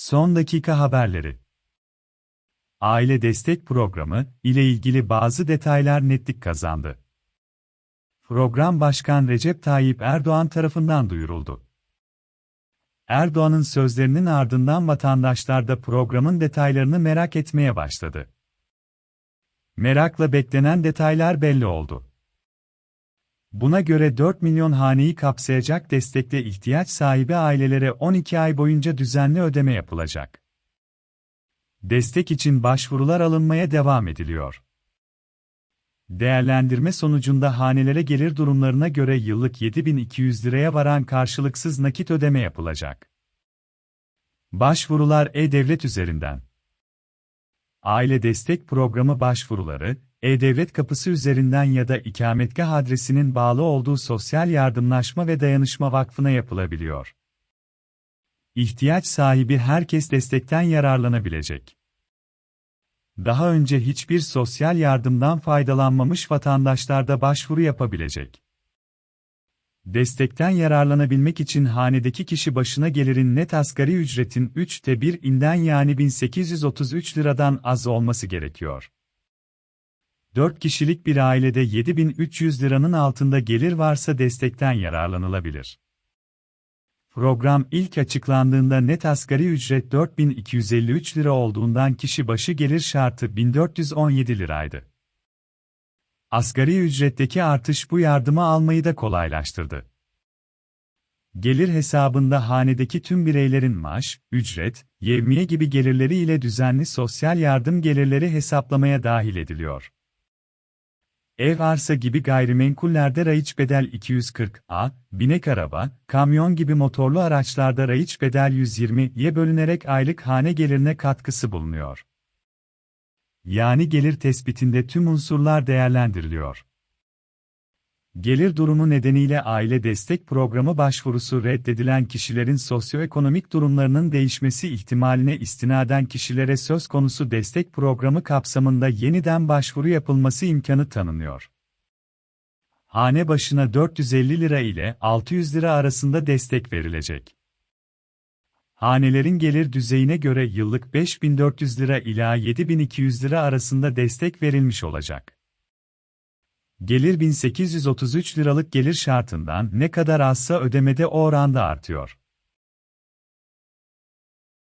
Son dakika haberleri. Aile destek programı ile ilgili bazı detaylar netlik kazandı. Program Başkan Recep Tayyip Erdoğan tarafından duyuruldu. Erdoğan'ın sözlerinin ardından vatandaşlar da programın detaylarını merak etmeye başladı. Merakla beklenen detaylar belli oldu. Buna göre 4 milyon haneyi kapsayacak destekle ihtiyaç sahibi ailelere 12 ay boyunca düzenli ödeme yapılacak. Destek için başvurular alınmaya devam ediliyor. Değerlendirme sonucunda hanelere gelir durumlarına göre yıllık 7200 liraya varan karşılıksız nakit ödeme yapılacak. Başvurular e-devlet üzerinden. Aile Destek Programı başvuruları, e-Devlet kapısı üzerinden ya da ikametgah adresinin bağlı olduğu Sosyal Yardımlaşma ve Dayanışma Vakfı'na yapılabiliyor. İhtiyaç sahibi herkes destekten yararlanabilecek. Daha önce hiçbir sosyal yardımdan faydalanmamış vatandaşlar da başvuru yapabilecek. Destekten yararlanabilmek için hanedeki kişi başına gelirin net asgari ücretin 3'te 1'inden yani 1833 liradan az olması gerekiyor. 4 kişilik bir ailede 7300 liranın altında gelir varsa destekten yararlanılabilir. Program ilk açıklandığında net asgari ücret 4253 lira olduğundan kişi başı gelir şartı 1417 liraydı. Asgari ücretteki artış bu yardımı almayı da kolaylaştırdı. Gelir hesabında hanedeki tüm bireylerin maaş, ücret, yevmiye gibi gelirleri ile düzenli sosyal yardım gelirleri hesaplamaya dahil ediliyor. Ev arsa gibi gayrimenkullerde raiç bedel 240 binek araba, kamyon gibi motorlu araçlarda raiç bedel 120'ye bölünerek aylık hane gelirine katkısı bulunuyor. Yani gelir tespitinde tüm unsurlar değerlendiriliyor. Gelir durumu nedeniyle aile destek programı başvurusu reddedilen kişilerin sosyoekonomik durumlarının değişmesi ihtimaline istinaden kişilere söz konusu destek programı kapsamında yeniden başvuru yapılması imkanı tanınıyor. Hane başına 450 lira ile 600 lira arasında destek verilecek. Hanelerin gelir düzeyine göre yıllık 5400 lira ila 7200 lira arasında destek verilmiş olacak. Gelir 1833 liralık gelir şartından ne kadar azsa ödemede o oranda artıyor.